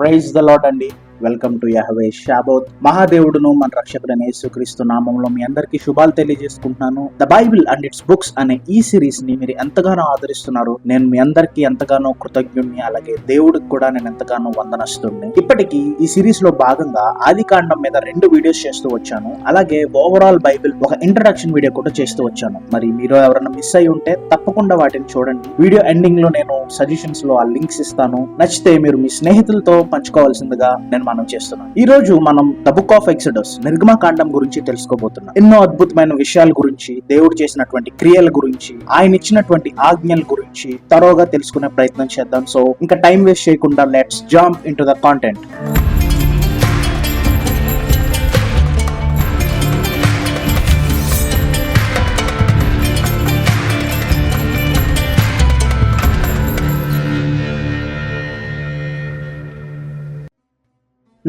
Praise the lot అండి. Welcome to Yahweh Sabaoth మహాదేవుడును మన రక్షకుడైన యేసుక్రీస్తు నామంలో మీ అందరికీ శుభాలు తెలియజేసుకుంటున్నాను. The Bible and its books అనే ఈ సిరీస్ని మీరు ఎంతగానో ఆదరిస్తున్నారు. నేను మీ అందరికీ ఎంతగానో కృతజ్ఞుణ్ణి అలాగే దేవుడికి కూడా నేను ఎంతగానో వందనస్తుంది ఇప్పటికీ ఈ సిరీస్లో భాగంగా ఆది కాండం మీద రెండు వీడియోస్ చేస్తూ వచ్చాను. అలాగే ఓవరాల్ బైబిల్ ఒక ఇంట్రడక్షన్ వీడియో కూడా చేస్తూ వచ్చాను. మరి మీరు ఎవరైనా మిస్ అయి ఉంటే తప్పకుండా వాటిని చూడండి. వీడియో ఎండింగ్లో నేను సజెషన్స్లో ఆ లింక్స్ ఇస్తాను. నచ్చితే మీరు మీ స్నేహితులతో పంచుకోవాల్సిందిగా నేను మనం చేస్తున్నాం. ఈ రోజు మనం ద బుక్ ఆఫ్ ఎక్సడస్ నిర్గమకాండం గురించి తెలుసుకోబోతున్నాం. ఎన్నో అద్భుతమైన విషయాల గురించి దేవుడు చేసినటువంటి క్రియల గురించి ఆయన ఇచ్చినటువంటి ఆజ్ఞల గురించి తరోగా తెలుసుకునే ప్రయత్నం చేద్దాం. సో ఇంకా టైం వేస్ట్ చేయకుండా let's jump in to the content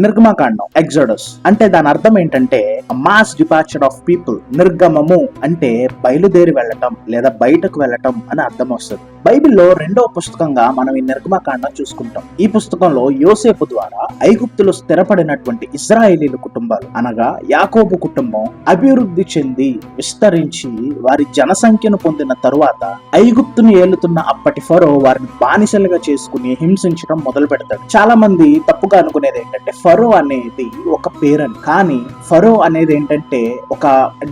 నిర్గమకాండం ఎగ్జోడస్ అంటే దాని అర్థం ఏంటంటే మాస్ డిపార్చర్ ఆఫ్ పీపుల్ నిర్గమము అంటే బయలుదేరి వెళ్ళటం లేదా బయటకు వెళ్ళటం అని అర్థం వస్తుంది. బైబిల్లో రెండవ పుస్తకంగా మనం ఈ నిర్గమకాండం చూసుకుంటాం. ఈ పుస్తకంలో యోసేపు ద్వారా ఐగుప్తులు స్థిరపడినటువంటి ఇజ్రాయేలీల కుటుంబాలు అనగా యాకోబు కుటుంబం అభివృద్ధి చెంది విస్తరించి వారి జనసంఖ్యను పొందిన తరువాత ఐగుప్తును ఏలుతున్న అప్పటి ఫరో వారిని బానిసలుగా చేసుకుని హింసించడం మొదలు పెడతాడు చాలా మంది తప్పుగా అనుకునేది ఏంటంటే ఫరో అనేది ఒక పేరని. కానీ ఫరో అనేది ఏంటంటే ఒక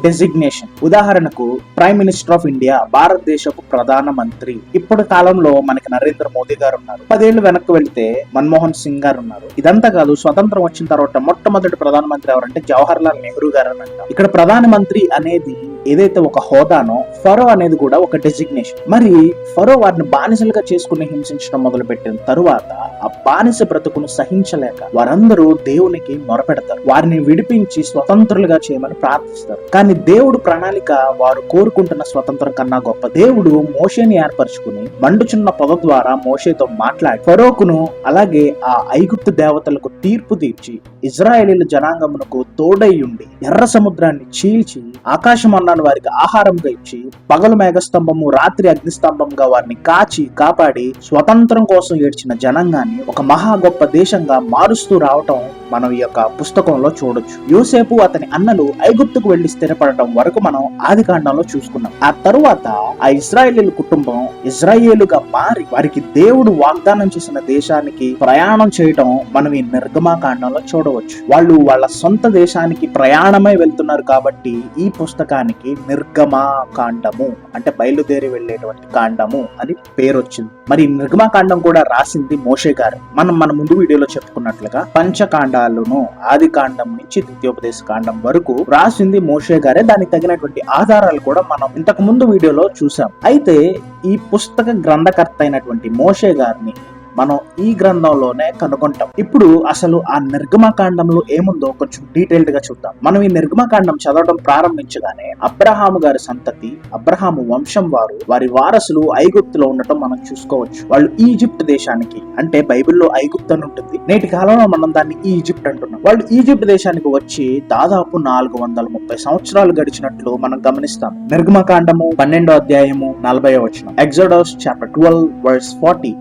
డెసిగ్నేషన్ ఉదాహరణకు ప్రైమ్ మినిస్టర్ ఆఫ్ ఇండియా భారతదేశపు ప్రధాన మంత్రి. ఇప్పటి కాలంలో మనకి నరేంద్ర మోదీ గారు ఉన్నారు. పదేళ్ళు వెనక్కి వెళ్తే మన్మోహన్ సింగ్ గారు ఉన్నారు. ఇదంతా కాదు స్వతంత్రం వచ్చిన తర్వాత మొట్టమొదటి ప్రధానమంత్రి ఎవరంటే జవహర్ లాల్ నెహ్రూ గారు అని ఇక్కడ ప్రధానమంత్రి అనేది ఏదైతే ఒక హోదానో ఫరో అనేది కూడా ఒక డెసిగ్నేషన్ మరి ఫరో వారిని బానిసలుగా చేసుకుని హింసించడం మొదలు పెట్టిన తరువాత ఆ బానిస బ్రతుకును సహించలేక వారందరూ దేవునికి మొరపెడతారు. వారిని విడిపించి స్వతంత్రులుగా చేయమని ప్రార్థిస్తారు. కానీ దేవుడు ప్రణాళిక వారు కోరుకుంటున్న స్వతంత్రం కన్నా గొప్ప. దేవుడు మోషేని ఏర్పరచుకుని మండుచున్న పొగ ద్వారా మోషేతో మాట్లాడి ఫరోకును అలాగే ఆ ఐగుప్తు దేవతలకు తీర్పు తీర్చి ఇజ్రాయేలీల జనాంగమునకు తోడై ఉండి ఎర్ర సముద్రాన్ని చీల్చి ఆకాశమన్నాను వారికి ఆహారంగా ఇచ్చి పగలు మేఘస్తంభము రాత్రి అగ్నిస్తంభంగా వారిని కాచి కాపాడి స్వతంత్రం కోసం ఏడ్చిన జనాంగాన్ని ఒక మహా గొప్ప దేశంగా మారుస్తూ రావటం మనం ఈ యొక్క పుస్తకంలో చూడొచ్చు. యోసేపు అతని అన్నలు ఐగుప్తుకు వెళ్ళి స్థిరపడటం వరకు మనం ఆది కాండంలో చూసుకున్నాం. ఆ తరువాత ఆ ఇజ్రాయేలీల కుటుంబం ఇజ్రాయేలుగా మారి వారికి దేవుడు వాగ్దానం చేసిన దేశానికి ప్రయాణం చేయటం మనం ఈ నిర్గమాకాండంలో చూడవచ్చు. వాళ్ళు వాళ్ళ సొంత దేశానికి ప్రయాణమై వెళ్తున్నారు కాబట్టి ఈ పుస్తకానికి నిర్గమా కాండము అంటే బయలుదేరి వెళ్ళేటువంటి కాండము అని పేరు వచ్చింది మరి నిర్గమా నిర్గమాకాండం కూడా రాసింది మోషే గారు. మనం మన ముందు వీడియోలో చెప్పుకున్నట్లుగా పంచకాండాలను ఆది కాండం నుంచి ద్వితీయోపదేశ కాండం వరకు రాసింది మోషే గారే. దానికి తగినటువంటి ఆధారాలు కూడా మనం ఇంతకు ముందు వీడియోలో చూసాం అయితే ఈ పుస్తక గ్రంథకర్త అయినటువంటి మోషే గారిని మనం ఈ గ్రంథంలోనే కనుగొంటాం. ఇప్పుడు అసలు ఆ నిర్గమకాండంలో ఏముందో కొంచెం డీటెయిల్డ్గా చూద్దాం. మనం ఈ నిర్గమకాండం చదవడం ప్రారంభించగానే అబ్రహాము గారి సంతతి అబ్రహాము వంశం వారు వారి వారసులు ఐగుప్తులో ఉండటం మనం చూసుకోవచ్చు. వాళ్ళు ఈజిప్ట్ దేశానికి అంటే బైబిల్లో ఐగుప్తు అని ఉంటుంది. నేటి కాలంలో మనం దాన్ని ఈజిప్ట్ అంటున్నాం. వాళ్ళు ఈజిప్ట్ దేశానికి వచ్చి దాదాపు నాలుగు వందల ముప్పై సంవత్సరాలు గడిచినట్లు మనం గమనిస్తాం. నిర్గమకాండము పన్నెండో అధ్యాయము నలభై వచ్చిన Exodus chapter twelve verse forty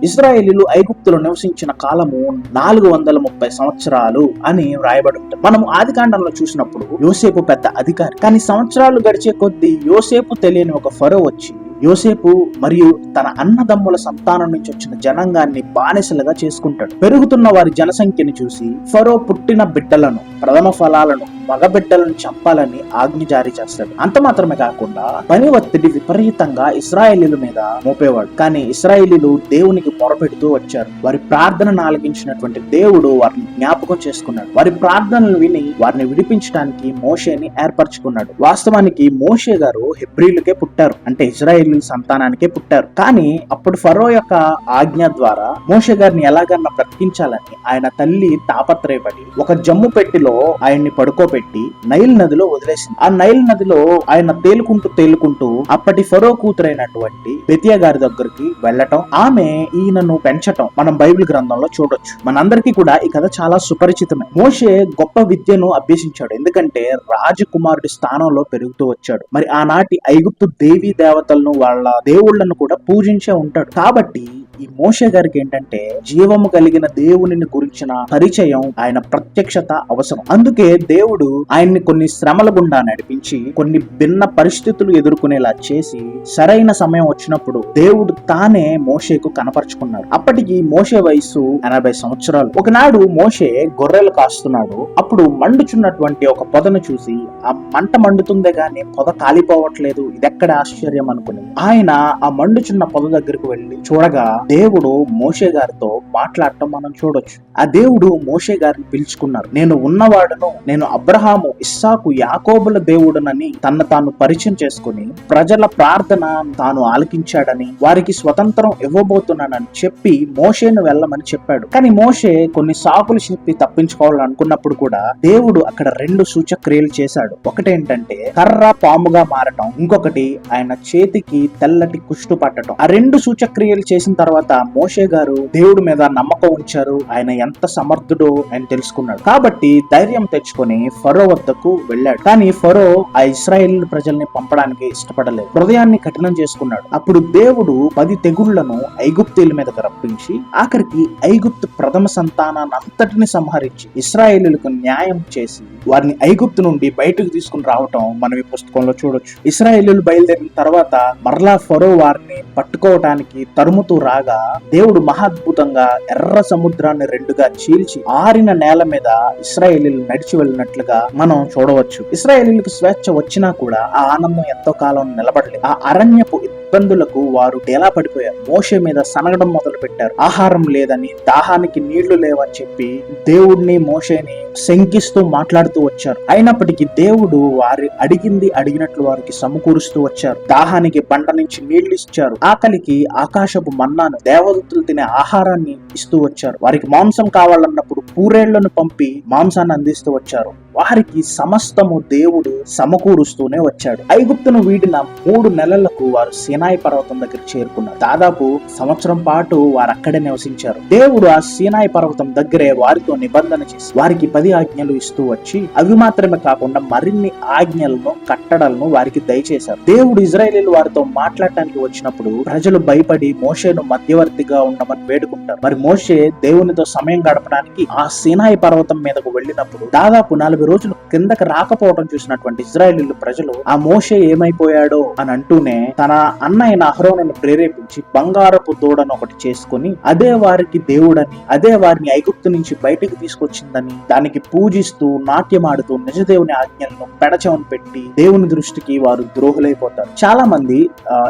ఐదు ఐగుప్తులు నివసించిన కాలము నాలుగు వందల ముప్పై సంవత్సరాలు అని వ్రాయబడి ఉంటుంది మనం ఆది కాండంలో చూసినప్పుడు యోసేపు పెద్ద అధికారి. కానీ సంవత్సరాలు గడిచే కొద్దీ యోసేపు తెలియని ఒక ఫరో వచ్చి యోసేపు మరియు తన అన్నదమ్ముల సంతానం నుంచి వచ్చిన జనాంగాన్ని బానిసలుగా చేసుకుంటాడు. పెరుగుతున్న వారి జనసంఖ్యను చూసి ఫరో పుట్టిన బిడ్డలను ప్రథమ ఫలాలను మగబిడ్డలను చంపాలని ఆజ్ఞ జారీ చేస్తాడు. అంత మాత్రమే కాకుండా పని ఒత్తిడి విపరీతంగా ఇస్రాయేలీల మీద మోపేవాడు. కానీ ఇస్రాయేలీలు దేవునికి పొరపెడుతూ వచ్చారు. వారి ప్రార్థనను ఆలకించినటువంటి దేవుడు వారిని జ్ఞాపకం చేసుకున్నాడు. వారి ప్రార్థనలు విని వారిని విడిపించడానికి మోషేని ఏర్పరచుకున్నాడు. వాస్తవానికి మోషే గారు హెబ్రిలకే పుట్టారు. అంటే ఇజ్రాయేల్ సంతానానికే పుట్టారు. కానీ అప్పుడు ఫరో యొక్క ఆజ్ఞ ద్వారా మోషే గారిని ఎలాగన్నా బ్రతికించాలని ఆయన తల్లి తాపత్రయపడి ఒక జమ్ము పెట్టిలో ఆయన్ని పడుకోబెట్టి నైల్ నదిలో వదిలేసింది. ఆ నైల్ నదిలో ఆయన తేలుకుంటూ తేలుకుంటూ అప్పటి ఫరో కూతురైనటువంటి బెతియా గారి దగ్గరికి వెళ్ళటం ఆమె ఈయనను పెంచటం మనం బైబిల్ గ్రంథంలో చూడొచ్చు. మనందరికీ కూడా ఈ కథ చాలా సుపరిచితమే. మోషే గొప్ప విద్యను అభ్యసించాడు. ఎందుకంటే రాజకుమారుడి స్థానంలో పెరుగుతూ వచ్చాడు. మరి ఆనాటి ఐగుప్తు దేవీ దేవతలను వాళ్ళ దేవుళ్ళను కూడా పూజించే ఉంటాడు. కాబట్టి ఈ మోషే గారికి ఏంటంటే జీవము కలిగిన దేవుని గురించిన పరిచయం ఆయన ప్రత్యక్షత అవసరం. అందుకే దేవుడు ఆయన్ని కొన్ని శ్రమల గుండా నడిపించి కొన్ని భిన్న పరిస్థితులు ఎదుర్కొనేలా చేసి సరైన సమయం వచ్చినప్పుడు దేవుడు తానే మోషేకు కనపరుచుకున్నాడు. అప్పటికి మోషే వయసు ఎనభై సంవత్సరాలు. ఒకనాడు మోషే గొర్రెలు కాస్తున్నాడు. అప్పుడు మండుచున్నటువంటి ఒక పొదను చూసి ఆ మంట మండుతుందే గాని పొద కాలిపోవట్లేదు. ఇదెక్కడ ఆశ్చర్యం అనుకుని. ఆయన ఆ మండుచున్న పొద దగ్గరకు వెళ్ళి చూడగా దేవుడు మోషే గారితో మాట్లాడటం మనం చూడొచ్చు. ఆ దేవుడు మోషే గారిని పిలుచుకున్నారు నేను ఉన్న ఉన్నవాడును నేను అబ్రహాము ఇస్సాకు యాకోబుల దేవుడునని తన తాను పరిచయం చేసుకుని ప్రజల ప్రార్థన తాను ఆలకించాడని వారికి స్వతంత్రం ఇవ్వబోతున్నానని చెప్పి మోషేను వెళ్ళమని చెప్పాడు. కానీ మోషే కొన్ని సాకులు చెప్పి తప్పించుకోవాలనుకున్నప్పుడు కూడా దేవుడు అక్కడ రెండు సూచక్రియలు చేశాడు. ఒకటేంటంటే కర్ర పాముగా మారటం. ఇంకొకటి ఆయన చేతికి తెల్లటి కుష్టు పట్టడం ఆ రెండు సూచక్రియలు చేసిన తర్వాత మోషే గారు దేవుడి మీద నమ్మకం ఉంచారు. ఆయన ఎంత సమర్థుడో ఆయన తెలుసుకున్నాడు. కాబట్టి ధైర్యం తెచ్చుకొని ఫరో వద్దకు వెళ్ళాడు. కానీ ఫరో ఆ ఇస్రాయేల్ ప్రజల్ని పంపడానికి ఇష్టపడలేదు. హృదయాన్ని కఠినం చేసుకున్నాడు. అప్పుడు దేవుడు పది తెగుళ్ళను ఐగుప్తీల మీదకి రప్పించి ఆఖరికి ఐగుప్తు ప్రథమ సంతానాన్ని అంతటిని సంహరించి ఇస్రాయేలీలకు న్యాయం చేసి వారిని ఐగుప్తు నుండి బయటకు తీసుకుని రావటం మనం ఈ పుస్తకంలో చూడొచ్చు. ఇస్రాయేలీలు బయలుదేరిన తర్వాత మరలా ఫరో వారిని పట్టుకోవటానికి తరుముతూ రాగా దేవుడు మహాద్భుతంగా ఎర్ర సముద్రాన్ని రెండుగా చీల్చి ఆరిన నేల మీద ఇస్రాయేలీలు నడిచి వెళ్ళినట్లుగా మనం చూడవచ్చు. ఇస్రాయేలీలకు స్వేచ్ఛ వచ్చినా కూడా ఆ ఆనందం ఎంతో కాలం నిలబడలేదు. ఆ అరణ్యపు ఇబ్బందులకు వారు డేలా పడిపోయారు. మోషే మీద సనగడం మొదలు పెట్టారు ఆహారం లేదని దాహానికి నీళ్ళు లేవని చెప్పి దేవుడిని మోషేని శంకిస్తూ మాట్లాడుతూ వచ్చారు. అయినప్పటికీ దేవుడు వారి అడిగింది అడిగినట్లు వారికి సమకూరుస్తూ వచ్చారు. దాహానికి బండ నుంచి నీళ్ళు ఇచ్చారు. ఆకలికి ఆకాశపు మన్నాను దేవదత్తులు తినే ఆహారాన్ని ఇస్తూ వచ్చారు. వారికి మాంసం కావాలన్నప్పుడు పూరేళ్ళను పంపి మాంసాన్ని అందిస్తూ వచ్చారు. వారికి సమస్తము దేవుడు సమకూరుస్తూనే వచ్చాడు. ఐగుప్తును వీడిన మూడు నెలలకు వారు సీనాయి పర్వతం దగ్గర చేరుకున్నారు. దాదాపు సంవత్సరం పాటు వారు అక్కడే నివసించారు. దేవుడు ఆ సీనాయి పర్వతం దగ్గరే వారితో నిబంధన చేసి వారికి పది ఆజ్ఞలు ఇస్తూ వచ్చి అవి మాత్రమే కాకుండా మరిన్ని ఆజ్ఞలను కట్టడలను వారికి దయచేశారు. దేవుడు ఇజ్రాయేలీలు వారితో మాట్లాడటానికి వచ్చినప్పుడు ప్రజలు భయపడి మోషేను మధ్యవర్తిగా ఉండమని వేడుకుంటారు. మరి మోషే దేవునితో సమయం గడపడానికి ఆ సీనాయి పర్వతం మీదకు వెళ్ళినప్పుడు దాదాపు నలభై రోజులు కిందకి రాకపోవడం చూసినటువంటి ఇజ్రాయేలీలు ప్రజలు ఆ మోషే ఏమైపోయాడో? అని అంటూనే తన అన్న అయిన అహరోను ప్రేరేపించి బంగారపు దూడను ఒకటి చేసుకుని అదే వారికి దేవుడని అదే వారిని ఐగుప్తు నుంచి బయటికి తీసుకొచ్చిందని దానికి పూజిస్తూ నాట్యమాడుతూ నిజదేవుని ఆజ్ఞలను పెడచవని పెట్టి దేవుని దృష్టికి వారు ద్రోహులైపోతారు. చాలా మంది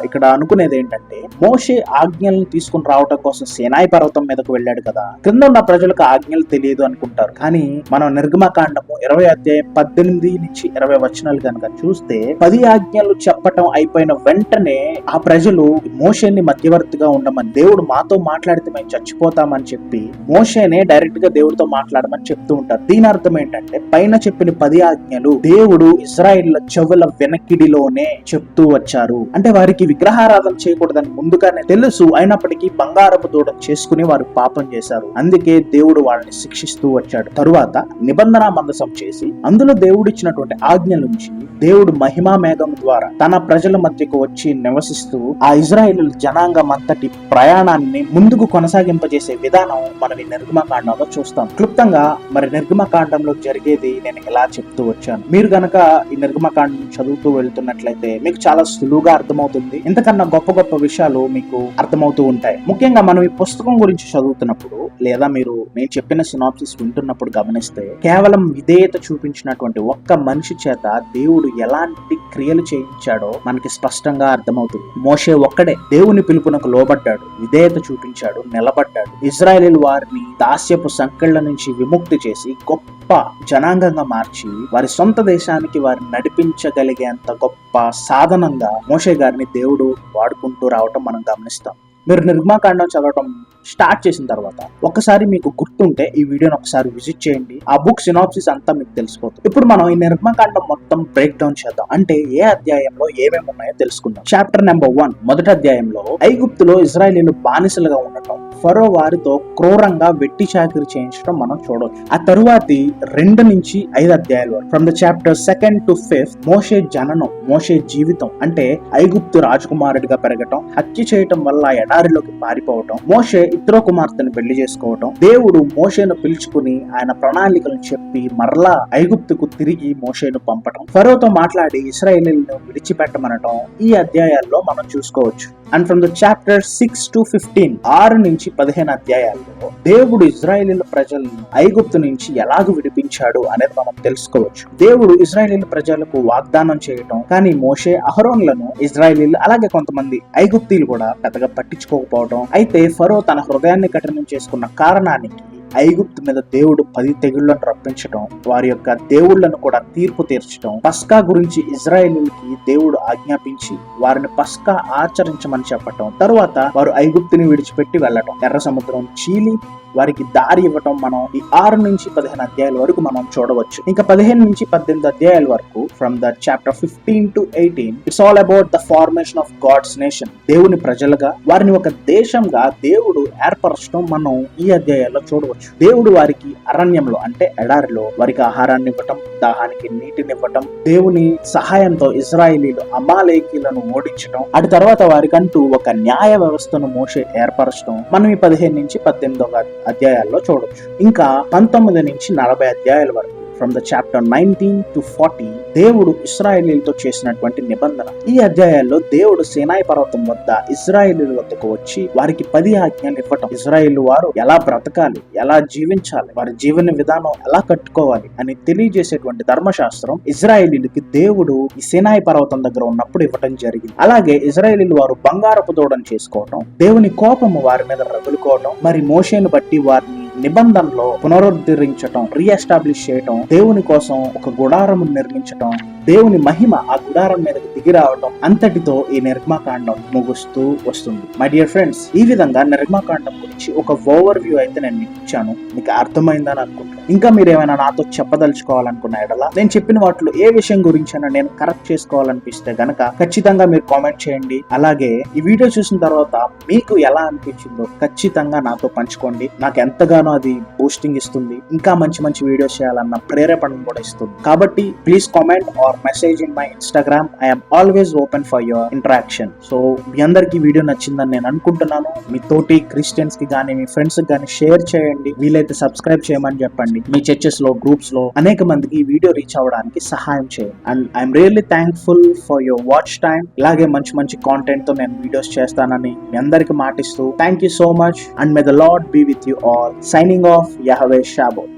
ఇక్కడ అనుకునేది ఏంటంటే మోషే ఆజ్ఞలను తీసుకుని రావటం కోసం సేనాయి పర్వతం మీదకు వెళ్ళాడు కదా. కింద ఉన్న ప్రజలకు ఆజ్ఞలు తెలియదు అనుకుంటారు. కానీ మనం నిర్గమకాండము ఇరవై అధ్యాయం పద్దెనిమిది నుంచి ఇరవై వచనాలు కనుక చూస్తే పది ఆజ్ఞలు చెప్పటం అయిపోయిన వెంటనే ఆ ప్రజలు మోషేని మధ్యవర్తిగా ఉండమని దేవుడు మాతో మాట్లాడితే మేము చచ్చిపోతామని చెప్పి మోషేనే డైరెక్ట్గా దేవుడితో మాట్లాడమని చెప్తూ ఉంటారు. దీని అర్థం ఏంటంటే పైన చెప్పిన పది ఆజ్ఞలు దేవుడు ఇజ్రాయిల్ చెవుల వెనకిడిలోనే చెప్తూ వచ్చారు. అంటే వారికి విగ్రహారాధన చేయకూడదని ముందుగానే తెలుసు అయినప్పటికీ బంగారపు దూడ చేసుకుని వారు పాపం చేశారు. అందుకే దేవుడు వాళ్ళని శిక్షిస్తూ వచ్చాడు. తరువాత నిబంధన మందసం చేసి అందులో దేవుడిచ్చినటువంటి ఆజ్ఞల నుంచి దేవుడు మహిమా మేఘం ద్వారా తన ప్రజల మధ్యకు వచ్చి నివసిస్తూ ఆ ఇజ్రాయిల్ జనాంగం అంతటి ప్రయాణాన్ని ముందుకు కొనసాగింపజేసే విధానం మనం ఈ నిర్గమకాండంలో చూస్తాం. క్లుప్తంగా మరి నిర్గమకాండంలో జరిగేది నేను ఇలా చెప్తూ వచ్చాను. మీరు గనక ఈ నిర్గమకాండం చదువుతూ వెళ్తున్నట్లయితే మీకు చాలా సులువుగా అర్థమవుతుంది. ఇంతకన్నా గొప్ప గొప్ప విషయాలు మీకు అర్థమవుతూ ఉంటాయి. ముఖ్యంగా మనం ఈ పుస్తకం గురించి చదువుతున్నప్పుడు లేదా మీరు నేను చెప్పిన సినాప్సిస్ వింటున్నప్పుడు గమనిస్తే కేవలం విధేయత చూపించినటువంటి ఒక్క మనిషి చేత దేవుడు ఎలాంటి క్రియలు చేయించాడో మనకి స్పష్టంగా అర్థమవుతుంది. మోషే ఒక్కడే దేవుని పిలుపునకు లోబడ్డాడు విధేయత చూపించాడు నిలబడ్డాడు. ఇజ్రాయేల్ వారిని దాస్యపు సంకెళ్ళ నుంచి విముక్తి చేసి గొప్ప జనాంగంగా మార్చి వారి సొంత దేశానికి వారిని నడిపించగలిగేంత గొప్ప సాధనంగా మోషే గారిని దేవుడు వాడుకుంటూ రావటం మనం గమనిస్తాం. మీరు నిర్మాకాండం చదవటం స్టార్ట్ చేసిన తర్వాత ఒకసారి మీకు గుర్తుంటే ఈ వీడియోని ఒకసారి విజిట్ చేయండి. ఆ బుక్ సినాప్సిస్ అంతా మీకు తెలిసిపోతుంది. ఇప్పుడు మనం ఈ నిర్మాకాండం మొత్తం బ్రేక్ డౌన్ చేద్దాం. అంటే ఏ అధ్యాయంలో ఏమేమి ఉన్నాయో తెలుసుకుందాం. చాప్టర్ నెంబర్ వన్ మొదటి అధ్యాయంలో ఐగుప్తులో ఇజ్రాయలీలు బానిసలుగా ఉండటం. ఫరో వారితో క్రూరంగా వెట్టి చాకిరి చేయించడం మనం చూడవచ్చు. ఆ తరువాతి రెండు నుంచి ఐదు అధ్యాయాల వరకు. From the chapter second to fifth మోషే జననం మోషే జీవితం అంటే ఐగుప్తు రాజకుమారుడిగా పెరగటం హత్య చేయటం వల్ల ఎడారిలోకి పారిపోవటం మోషే ఇతర కుమార్తెను పెళ్ళి చేసుకోవటం దేవుడు మోషేను పిలుచుకుని ఆయన ప్రణాళికలు చెప్పి మరలా ఐగుప్తుకు తిరిగి మోషేను పంపటం. ఫరోతో మాట్లాడి ఇస్రాయేలీలను విడిచిపెట్టమనటం ఈ అధ్యాయాల్లో మనం చూసుకోవచ్చు. And from the chapter six to fifteen ఆరు నుంచి పదిహేను అధ్యాయాల్లో దేవుడు ఇజ్రాయేలీల ప్రజలను ఐగుప్తు నుంచి ఎలాగ విడిపించాడు అనేది మనం తెలుసుకోవచ్చు. దేవుడు ఇజ్రాయేలీల ప్రజలకు వాగ్దానం చేయటం కానీ మోషే అహరోన్లను ఇజ్రాయేలీలు అలాగే కొంతమంది ఐగుప్తీలు కూడా పెద్దగా పట్టించుకోకపోవడం అయితే ఫరో తన హృదయాన్ని కఠినం చేసుకున్న కారణానికి ఐగుప్తు మీద దేవుడు పది తెగుళ్ళను రప్పించడం వారి యొక్క దేవుళ్ళను కూడా తీర్పు తీర్చడం పస్కా గురించి ఇజ్రాయేలీలకి దేవుడు ఆజ్ఞాపించి వారిని పస్కా ఆచరించమని చెప్పటం తరువాత వారు ఐగుప్తుని విడిచిపెట్టి వెళ్ళటం. ఎర్ర సముద్రం చీలి వారికి దారి ఇవ్వటం మనం ఈ ఆరు నుంచి పదిహేను అధ్యాయాల వరకు మనం చూడవచ్చు. ఇంకా పదిహేను నుంచి పద్దెనిమిది అధ్యాయాల వరకు from the chapter fifteen to eighteen it's all about the formation of God's nation దేవుని ప్రజలుగా వారిని ఒక దేశంగా దేవుడు ఏర్పరచడం మనం ఈ అధ్యాయాల్లో చూడవచ్చు. దేవుడు వారికి అరణ్యంలో అంటే ఎడారిలో వారికి ఆహారాన్ని ఇవ్వటం దాహానికి నీటిని ఇవ్వటం దేవుని సహాయంతో ఇజ్రాయిలీలు అమాలేకీలను ఓడించడం అటు తర్వాత వారికంటూ ఒక న్యాయ వ్యవస్థను మోసే ఏర్పరచడం మనం ఈ పదిహేను నుంచి పద్దెనిమిదవ అధ్యాయాల్లో చూడొచ్చు. ఇంకా పంతొమ్మిది నుంచి నలభై అధ్యాయాల వరకు from the chapter nineteen to forty దేవుడు ఇస్రాయేలీలతో చేసినటువంటి నిబంధన. ఈ అధ్యాయాల్లో దేవుడు సేనాయి పర్వతం వద్ద ఇస్రాయేలీల వద్దకు వచ్చి వారికి పది ఆజ్ఞలు ఇవ్వటం. ఇస్రాయేల్ వారు ఎలా బ్రతకాలి? ఎలా జీవించాలి? వారి జీవన విధానం ఎలా కట్టుకోవాలి? అని తెలియజేసేటువంటి ధర్మశాస్త్రం ఇజ్రాయేలీలకి దేవుడు ఈ సేనాయి పర్వతం దగ్గర ఉన్నప్పుడు ఇవ్వటం జరిగింది. అలాగే ఇజ్రాయేలీలు వారు బంగారపు దూడను చేసుకోవటం దేవుని కోపము వారి మీద రగులుకోవటం మరి మోషేను బట్టి వారిని నిబంధనలో పునరుద్ధరించటం రీఎస్టాబ్లిష్ చేయటం దేవుని కోసం ఒక గుడారము నిర్మించటం దేవుని మహిమ ఆ గుడారం మీదకి దిగి రావటం అంతటితో ఈ నిర్మాకాండం ముగుస్తూ వస్తుంది. మై డియర్ ఫ్రెండ్స్ ఈ విధంగా నిర్మాకాండం గురించి ఒక ఓవర్ వ్యూ అయితే నేను మీకు ఇచ్చాను. మీకు అర్థమైందని అనుకుంటున్నాను ఇంకా మీరు ఏమైనా నాతో చెప్పదలుచుకోవాలనుకున్న ఎడలా నేను చెప్పిన వాటిలో ఏ విషయం గురించి నేను కరెక్ట్ చేసుకోవాలనిపిస్తే గనక ఖచ్చితంగా మీరు కామెంట్ చేయండి. అలాగే ఈ వీడియో చూసిన తర్వాత మీకు ఎలా అనిపించిందో ఖచ్చితంగా నాతో పంచుకోండి. నాకు ఎంతగానో అది బూస్టింగ్ ఇస్తుంది. ఇంకా మంచి మంచి వీడియోస్ చేయాలన్న ప్రేరేపణను కూడా ఇస్తుంది. కాబట్టి please comment or message in my Instagram I'm always open for your interaction so మీ అందరికీ వీడియో నచ్చిందని నేను అనుకుంటున్నాను. మీ తోటి క్రిస్టియన్స్కి కానీ మీ ఫ్రెండ్స్కి కానీ షేర్ చేయండి. వీలైతే సబ్స్క్రైబ్ చేయమని చెప్పండి. మీ చర్చెస్లో గ్రూప్స్లో అనేక మందికి ఈ వీడియో రీచ్ అవ్వడానికి సహాయం చేయండి. And I'm really thankful for your watch time ఇలాగే మంచి మంచి కాంటెంట్తో నేను వీడియోస్ చేస్తానని మీ అందరికి మాటిస్తూ thank you so much and may the lord be with you all signing off Yahweh Sabaoth